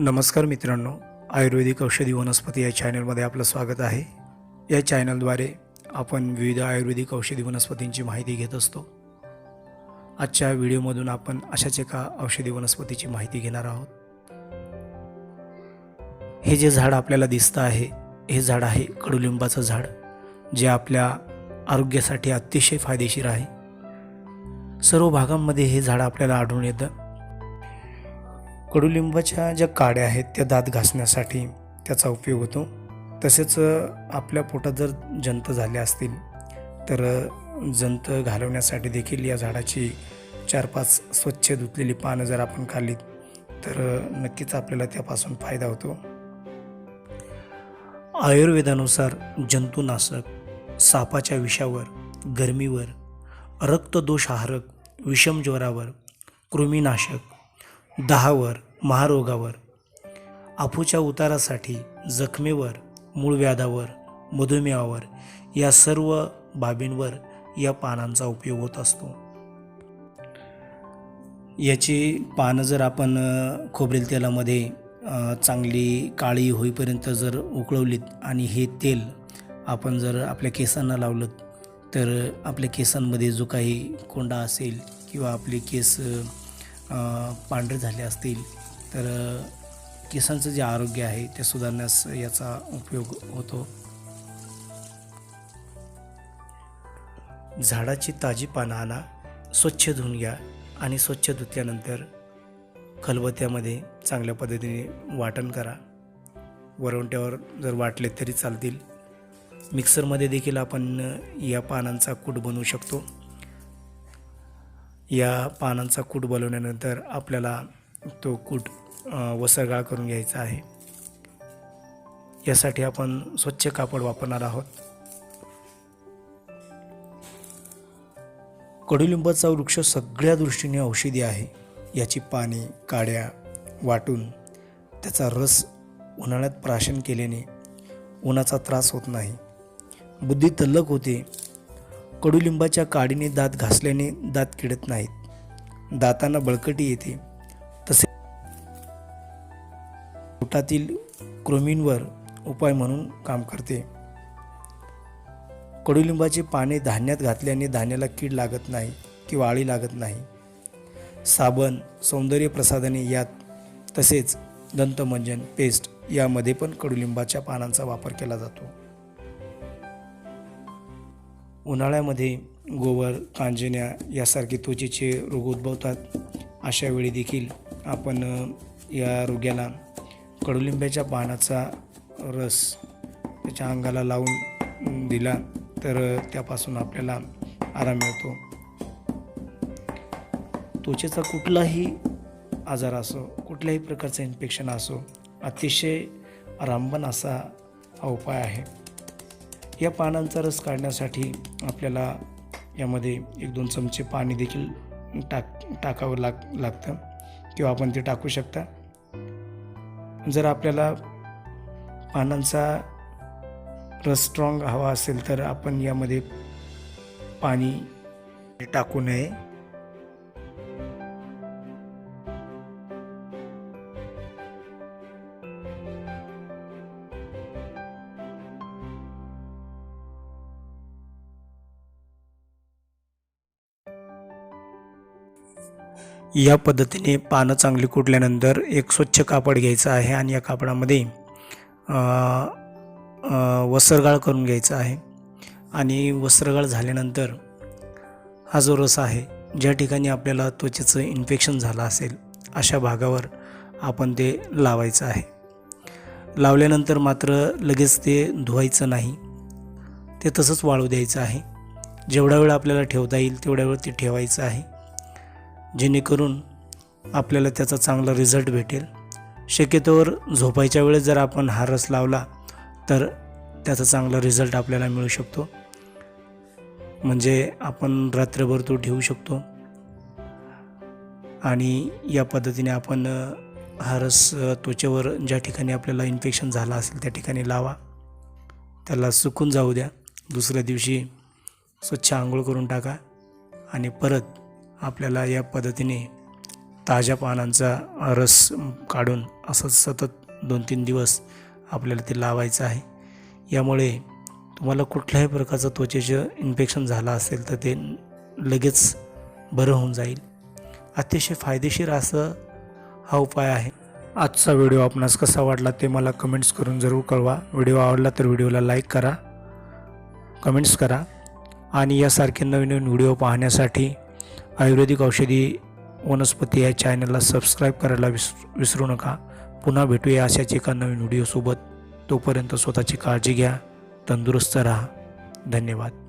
नमस्कार मित्रांनो आयुर्वेदिक औषधी वनस्पती या चॅनलमध्ये आपलं स्वागत आहे. या चॅनलद्वारे आपण विविध आयुर्वेदिक औषधी वनस्पतींची माहिती घेत असतो. आजच्या व्हिडिओमधून आपण अशाच एका औषधी वनस्पतीची माहिती घेणार आहोत. हे जे झाड आपल्याला दिसतं आहे हे झाड आहे कडुलिंबाचं झाड जे आपल्या आरोग्यासाठी अतिशय फायदेशीर आहे. सर्व भागांमध्ये हे झाड आपल्याला आढळून येतं. कडुलिंबाच्या ज्या काड्या आहेत त्या दात घासण्यासाठी त्याचा उपयोग होतो. तसेच आपल्या पोटात जर जंत झाले असतील तर जंत घालवण्यासाठी देखील या झाडाची चार पाच स्वच्छ धुतलेली पानं जर आपण खाल्लीत तर नक्कीच आपल्याला त्यापासून फायदा होतो. आयुर्वेदानुसार जंतुनाशक सापाच्या विषावर गरमीवर रक्तदोषाहारक विषम ज्वरावर कृमीनाशक दहावर महारोगावर आफूच्या उतारासाठी जखमेवर मूळव्याधावर मधुमेहावर या सर्व बाबींवर या पानांचा उपयोग होत असतो. याची पानं जर आपण खोबरेल तेलामध्ये चांगली काळी होईपर्यंत जर उकळवलीत आणि हे तेल आपण जर आपल्या केसांना लावलं तर आपल्या केसांमध्ये जो काही कोंडा असेल किंवा आपले केस पांढरे झाले असतील तर केसांचं जे आरोग्य आहे ते सुधारण्यास याचा उपयोग होतो. झाडाची ताजी पानं आणा स्वच्छ धुवून घ्या आणि स्वच्छ धुतल्यानंतर खलबत्त्यामध्ये चांगल्या पद्धतीने वाटण करा. वरवंट्यावर जर वाटले तरी चालतील. मिक्सरमध्ये देखील आपण या पानांचा कूट बनवू शकतो. या पानांचा कूट बनवल्यानंतर आपल्याला तो कूट वसरगाळ करून घ्यायचा आहे. यासाठी आपण स्वच्छ कापड वापरणार आहोत. कडुलिंबाचा वृक्ष सगळ्या दृष्टीने औषधी आहे. याची पाने काड्या वाटून त्याचा रस उन्हाळ्यात प्राशन केल्याने उन्हाचा त्रास होत नाही. बुद्धी तल्लक होते. कडुलिंबाच्या काडीने दात घासल्याने दात किडत नाहीत. दातांना बळकटी येते. तसे पोटातील कृमींवर उपाय म्हणून काम करते. कडुलिंबाची पाने धान्यात घातल्याने धान्याला कीड लागत नाही किंवा आळी लागत नाही. साबण सौंदर्य प्रसाधने यात तसेच दंतमंजन पेस्ट यामध्ये पण कडुलिंबाच्या पानांचा वापर केला जातो. उन्हाळ्यामध्ये गोवर कांजिण्या यासारखे त्वचेचे रोग उद्भवतात. अशा वेळी देखील आपण या रोग्याला कडुलिंब्याच्या पानाचा रस त्याच्या अंगाला लावून दिला तर त्यापासून आपल्याला आराम मिळतो. त्वचेचा कुठलाही आजार असो कुठल्याही प्रकारचं इन्फेक्शन असो अतिशय रामबन असा हा उपाय आहे. या पानांचा रस काढण्यासाठी आपल्याला यामध्ये एक दोन चमचे पाणी देखील टाक टाकावं लाग लागतं किंवा आपण ते टाकू शकता. जर आपल्याला पानांचा रस स्ट्रॉंग हवा असेल तर आपण यामध्ये पाणी टाकू नये. या पद्धतीने पानं चांगली कुटल्यानंतर एक स्वच्छ कापड घ्यायचं आहे आणि या कापडामध्ये वसरगाळ वस्त्रगाळ करून घ्यायचं आहे. आणि वस्त्रगाळ झाल्यानंतर हा जो रस आहे ज्या ठिकाणी आपल्याला त्वचेचं इन्फेक्शन झालं असेल अशा भागावर आपण ते लावायचं आहे. लावल्यानंतर मात्र लगेच ते धुवायचं नाही. ते तसंच वाळू द्यायचं आहे. जेवढा वेळ आपल्याला ठेवता येईल तेवढ्या वेळ ते ठेवायचं आहे. जेणेकरून आपल्याला त्याचा चांगला रिझल्ट भेटेल. शक्यतोवर झोपायच्या वेळेस जर आपण हा रस लावला तर त्याचा चांगला रिझल्ट आपल्याला मिळू शकतो. म्हणजे आपण रात्रभर तो ठेवू शकतो. आणि या पद्धतीने आपण हा रस त्वचेवर ज्या ठिकाणी आपल्याला इन्फेक्शन झालं असेल त्या ठिकाणी लावा. त्याला सुकून जाऊ द्या. दुसऱ्या दिवशी स्वच्छ आंघोळ करून टाका. आणि परत आपल्याला या पद्धतीने ताज्या पानांचा रस काढून असं सतत दोन तीन दिवस आपल्याला ते लावायचं आहे. यामुळे तुम्हाला कुठल्याही प्रकारचं त्वचेचं इन्फेक्शन झालं असेल तर ते लगेच बरं होऊन जाईल. अतिशय फायदेशीर असं हा उपाय आहे. आजचा व्हिडिओ आपणास कसा वाटला ते मला कमेंट्स करून जरूर कळवा. व्हिडिओ आवडला तर व्हिडिओला लाईक करा कमेंट्स करा आणि यासारखे नवीन नवीन व्हिडिओ पाहण्यासाठी आयुर्वेदिक औषधी वनस्पती या चॅनलला सबस्क्राईब करायला विस विसरू नका. पुन्हा भेटूया अशाच एका नवीन व्हिडिओसोबत. तोपर्यंत स्वतःची काळजी घ्या तंदुरुस्त राहा. धन्यवाद.